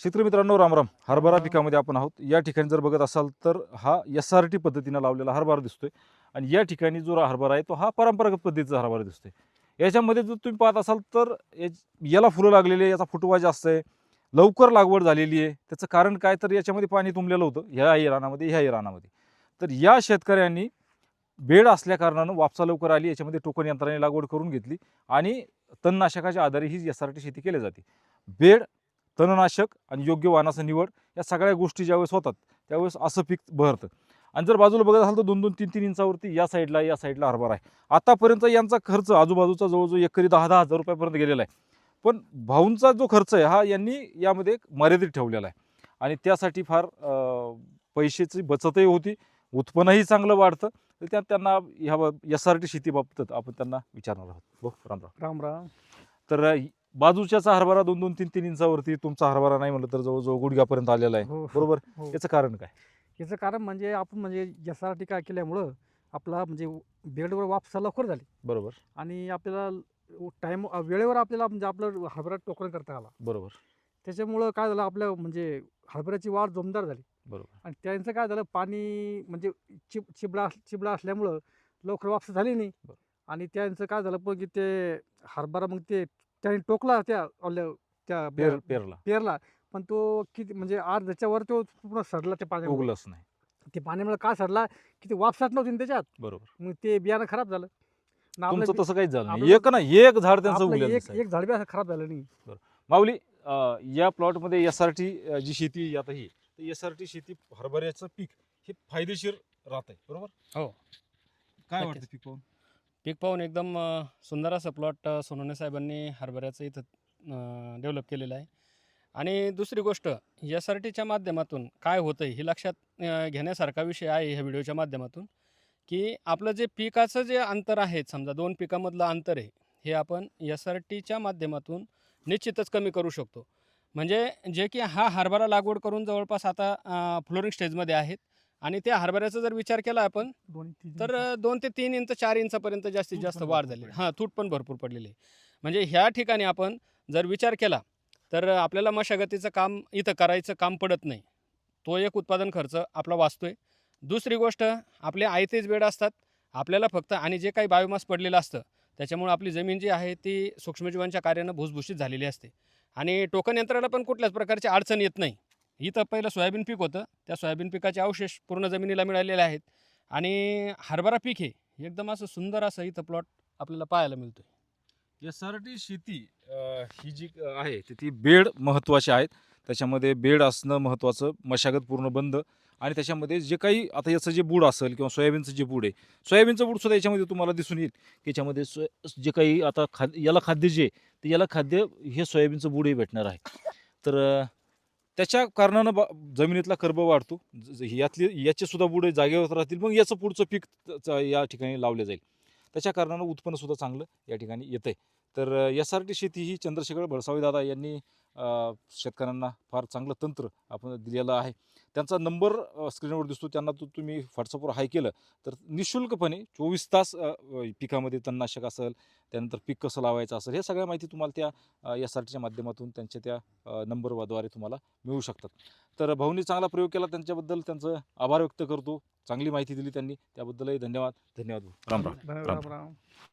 शेतकरी मित्रांनो रामराम हरभरा पिकामध्ये आपण आहोत. या ठिकाणी जर बघत असाल तर हा एस आर टी पद्धतीनं लावलेला हरभरा दिसतोय. आणि या ठिकाणी जो हरभरा आहे तो हा परंपरागत पद्धतीचा हरभरा दिसतोय. याच्यामध्ये जर तुम्ही पाहत असाल तर याला फुलं लागलेली आहे याचा फुटवा जास्त आहे. लवकर लागवड झालेली आहे. त्याचं कारण काय? तर याच्यामध्ये पाणी तुंबलेलं होतं. ह्या रानामध्ये ह्या रानामध्ये तर या शेतकऱ्यांनी बेड असल्याकारणानं वापसा लवकर आली. याच्यामध्ये टोकन यंत्राने लागवड करून घेतली. आणि तणनाशकाच्या आधारे ही एस आर टी शेती केली जाते. बेड तणनाशक आणि योग्य वाहनाचं निवड या सगळ्या गोष्टी ज्यावेळेस होतात त्यावेळेस असं पीक बहरतं आणि जर बाजूला बघत असाल तर दोन दोन तीन तीन इंचावरती या साईडला या साईडला हरभरा आहे. आतापर्यंत यांचा खर्च आजूबाजूचा जवळजवळ एकरी दहा दहा हजार रुपयापर्यंत गेलेला आहे. पण भाऊंचा जो खर्च आहे हा यांनी यामध्ये एक मर्यादित ठेवलेला आहे. आणि त्यासाठी फार पैशाची बचतही होती उत्पन्नही चांगलं वाढतं. तर त्या त्यांना ह्या एस आर टी शेतीबाबतीत आपण त्यांना विचारणार आहोत. हो राम राम राम राम तर बाजूच्याचा हरभरा दोन दोन तीन तीन इंचावरती तुमचा हरभरा नाही म्हणलं तर जवळजवळ गुडघ्यापर्यंत आलेला आहे. हो बरोबर? हो. याचं कारण काय? याचं कारण म्हणजे आपण म्हणजे यासाठी काय केल्यामुळं आपला म्हणजे बेडवर वापसा लवकर झाली. बरोबर. आणि आपल्याला टाईम वेळेवर आपल्याला म्हणजे आपलं हरभरा टोकन करता आला. बरोबर. त्याच्यामुळं काय झालं? आपल्या म्हणजे हरभऱ्याची वाढ जोमदार झाली. बरोबर. आणि त्यांचं काय झालं? पाणी म्हणजे चिब चिबडा चिबडा असल्यामुळं लवकर वापस झाली नाही. बरं. आणि त्यांचं काय झालं? पण की ते हरभरा मग ते त्याने टोकला त्या त्या पेर पेरला. पेरला. पण तो किती म्हणजे अर्ध्याच्या वर तो पूर्ण सडला ते पाणी उगलच नाही. ते पाण्यामुळे का सडला? की ते वापसात नव्हती ना त्याच्यात. बरोबर. मग ते बियाणं खराब झालं. आपलं तुमचं तसं काहीच झालं नाही. आपलं- एक ना एक झाड त्यांचं आपलं एक. एक झाड बी असं खराब झालं नाही. माऊली अं, या प्लॉटमध्ये एस आर टी जी शेती आहे आता ही तर एस आर टी शेती हरभऱ्याचं पीक हे फायदेशीर राहत आहे बरोबर? हो. काय नक्कीच. वाटतं पीक पाहून? पीक पाहून एकदम अ, सुंदर असं प्लॉट सोनवणे साहेबांनी हरभऱ्याचं इथं डेव्हलप केलेलं आहे. आणि दुसरी गोष्ट एस आर टीच्या माध्यमातून काय होतं आहे हे लक्षात अ, घेण्यासारखा विषय आहे ह्या व्हिडिओच्या माध्यमातून की आपलं जे पिकाचं जे अंतर आहे समजा दोन पिकामधलं अंतर आहे हे आपण एस आर टीच्या माध्यमातून निश्चितच कमी करू शकतो. म्हणजे जे की हा हरभरा लागवड करून जवळपास आता फ्लोरिंग स्टेजमध्ये आहेत. आणि त्या हरभऱ्याचा जर विचार केला आपण तर दोन ते तीन इंच चार इंचापर्यंत जास्तीत जास्त वाढ झाली. हां तूट पण भरपूर पडलेली. आहे म्हणजे ह्या ठिकाणी आपण जर विचार केला तर आपल्याला मशागतीचं काम इथं करायचं काम पडत नाही. तो एक उत्पादन खर्च आपला वाचतोय. दुसरी गोष्ट आपले आयतेच बेड असतात आपल्याला फक्त आणि जे काही बायोमास पडलेलं असतं त्याच्यामुळे आपली जमीन जी आहे ती सूक्ष्मजीवांच्या कार्यानं भुसभुशीत झालेली असते. आणि टोकन यंत्राला पण कुठल्याच प्रकारची अडचण येत नाही. इथं पहिलं सोयाबीन पीक होतं. त्या सोयाबीन पिकाचे अवशेष पूर्ण जमिनीला मिळालेले आहेत. आणि हरभरा पीक हे एकदम असं सुंदर असं इथं प्लॉट आपल्याला पाहायला मिळतो एस आर टी शेती ही जी आहे ती बेड महत्त्वाची आहेत. त्याच्यामध्ये बेड असणं महत्त्वाचं मशागत पूर्ण बंद. आणि त्याच्यामध्ये जे काही आता याचं जे बूड असेल किंवा सोयाबीनचं जे बूड आहे सोयाबीनचं बूड सुद्धा याच्यामध्ये तुम्हाला दिसून येईल. की याच्यामध्ये सोय जे काही आता खाद याला खाद्य जे आहे, ते याला खाद्य हे सोयाबीनचं बूडही भेटणार आहे. तर त्याच्या कारणानं बा जमिनीतला कर्ब वाढतो. ज- यातली याचे सुद्धा बुडे जागेवर राहतील मग याचं पुढचं पीक च- या ठिकाणी लावलं जाईल. त्याच्या कारणानं उत्पन्नसुद्धा चांगलं या ठिकाणी येतं आहे तर एस आर टी शेती ही चंद्रशेखर भळसावी दादा यांनी शेतकऱ्यांना फार चांगलं तंत्र आपण दिलेलं आहे. त्यांचा नंबर स्क्रीनवर दिसतो. त्यांना तू तुम्ही व्हॉट्सअपवर हाय केलं तर निशुल्कपणे चोवीस तास पिकामध्ये तणनाशक असेल त्यानंतर पीक कसं लावायचं असेल हे सगळ्या माहिती तुम्हाला त्या एस आर टीच्या माध्यमातून त्यांच्या त्या नंबरद्वारे तुम्हाला मिळू शकतात. तर भाऊनी चांगला प्रयोग केला त्यांच्याबद्दल त्यांचं आभार व्यक्त करतो. चांगली माहिती दिली त्यांनी. त्याबद्दलही धन्यवाद. धन्यवाद राम राम. राम. राम.